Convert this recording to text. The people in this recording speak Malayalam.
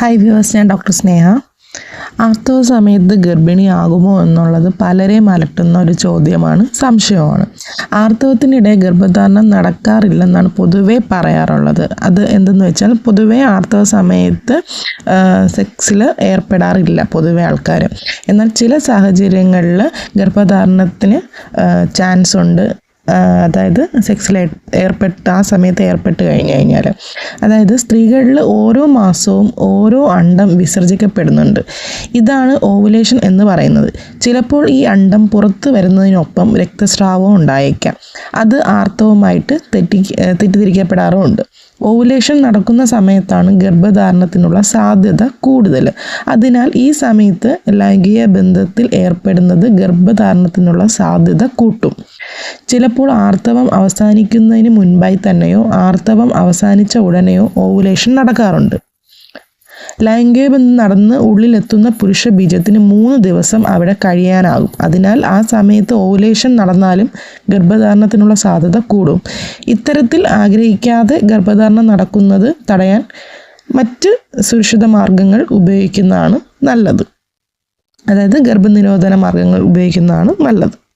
ഹായ് വ്യൂവേഴ്സ് ഞാൻ ഡോക്ടർ സ്നേഹ. ആർത്തവ സമയത്ത് ഗർഭിണിയാകുമോ എന്നുള്ളത് പലരെയും അലട്ടുന്ന ഒരു ചോദ്യമാണ് സംശയമാണ് ആർത്തവത്തിനിടെ ഗർഭധാരണം നടക്കാറില്ലെന്നാണ് പൊതുവെ പറയാറുള്ളത്. അത് എന്തെന്ന് വെച്ചാൽ പൊതുവെ ആർത്തവ സമയത്ത് സെക്സിൽ ഏർപ്പെടാറില്ല പൊതുവെ ആൾക്കാർ എന്നാൽ ചില സാഹചര്യങ്ങളിൽ ഗർഭധാരണത്തിന് ചാൻസ് ഉണ്ട്. അതായത് സെക്സിൽ ഏർപ്പെട്ട് ആ സമയത്ത് ഏർപ്പെട്ട് കഴിഞ്ഞു കഴിഞ്ഞാൽ അതായത് സ്ത്രീകളിൽ ഓരോ മാസവും ഓരോ അണ്ടം വിസർജിക്കപ്പെടുന്നുണ്ട്. ഇതാണ് ഓവുലേഷൻ എന്ന് പറയുന്നത്. ചിലപ്പോൾ ഈ അണ്ടം പുറത്തു വരുന്നതിനൊപ്പം രക്തസ്രാവവും ഉണ്ടായേക്കാം. അത് ആർത്തവുമായിട്ട് തെറ്റി തെറ്റിദ്ധരിക്കപ്പെടാറുമുണ്ട്. ഓവുലേഷൻ നടക്കുന്ന സമയത്താണ് ഗർഭധാരണത്തിനുള്ള സാധ്യത കൂടുതൽ അതിനാൽ ഈ സമയത്ത് ലൈംഗിക ബന്ധത്തിൽ ഏർപ്പെടുന്നത് ഗർഭധാരണത്തിനുള്ള സാധ്യത കൂട്ടും. ചിലപ്പോൾ ആർത്തവം അവസാനിക്കുന്നതിന് മുൻപായി തന്നെയോ ആർത്തവം അവസാനിച്ച ഉടനെയോ ഓവുലേഷൻ നടക്കാറുണ്ട്. ലൈംഗികബന്ധം നടന്ന് ഉള്ളിലെത്തുന്ന പുരുഷ ബീജത്തിന് മൂന്ന് ദിവസം അവിടെ കഴിയാനാകും. അതിനാൽ ആ സമയത്ത് ഓവുലേഷൻ നടന്നാലും ഗർഭധാരണത്തിനുള്ള സാധ്യത കൂടും. ഇത്തരത്തിൽ ആഗ്രഹിക്കാതെ ഗർഭധാരണം നടക്കുന്നത് തടയാൻ മറ്റ് സുരക്ഷിത മാർഗങ്ങൾ ഉപയോഗിക്കുന്നതാണ് നല്ലത്. അതായത് ഗർഭനിരോധന മാർഗങ്ങൾ ഉപയോഗിക്കുന്നതാണ് നല്ലത്.